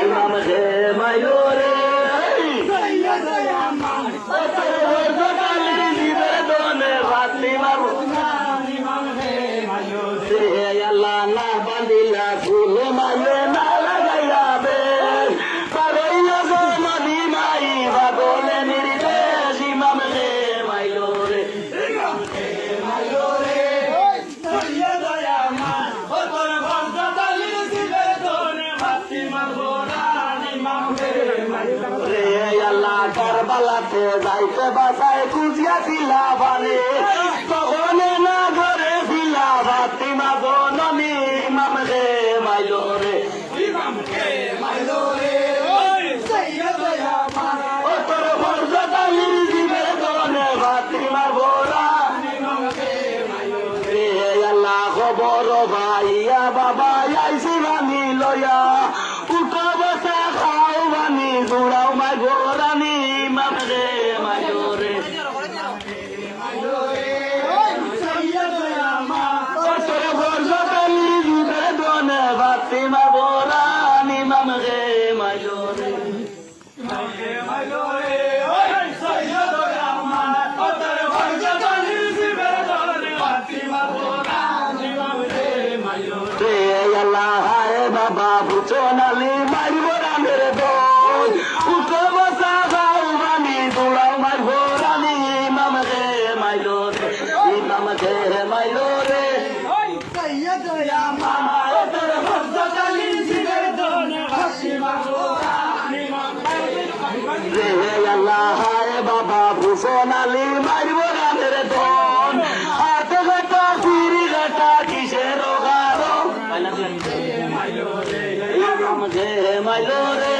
ইমাম কারবালাতে যাইতে বাসায় কুজিয়া ছিলা বানে তখন না ঘরে ছিলা ফাতিমা বননি ইমাম রে। মাইলো রে। দনে ফাতিমা বোরা রে। খবর ভাইয়া বাবা আইসি বানি লয়া। বাবা বুঝো নালি মারিব রামের দোল উঠো বসা খাও বানি দৌড়াও মারব রানি। ইমাম রে মাইলো রে ইমাম রে মাইলো রে। রে আল্লাহ বাবা বুঝো রে। মাইলো রে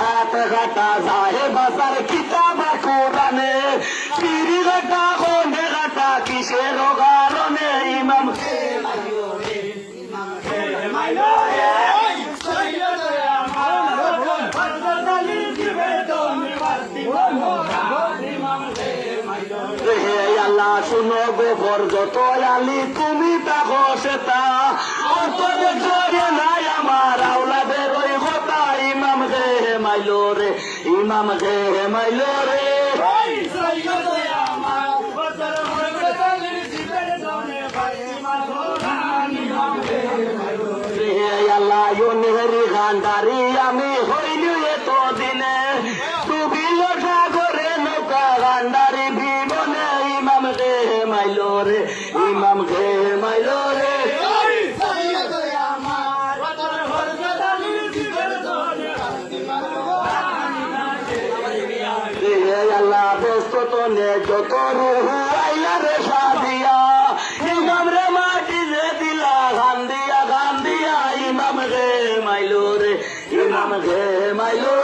হাত ঘাটা যায় বাসার কিতাব কোরআনে ফিরি ঘাটা কোনে ঘাটা কিসের গারনে ইমাম? আল্লাহ শুনো গোবর যত আলি তুমি তাকো সেতা অত বছরে নাই আমার আওলাদের ওই কথা ইমাম হে হে মাইলো রে। ইমাম হে হে মাইলো রে। আল্লাহ ইউ নেহরি গান্ডারি আমি হইলি এত দিনে রে ইমাম হে মাইলো রে। আল্লাহ ব্যস্ত তো নে যত রুহু আইলা রে সাদিয়া। ইমাম রে মাটি রে দিলা গান দিয়া গান দিয়া ইমাম রে মাইলো রে ইমাম রে মাইলো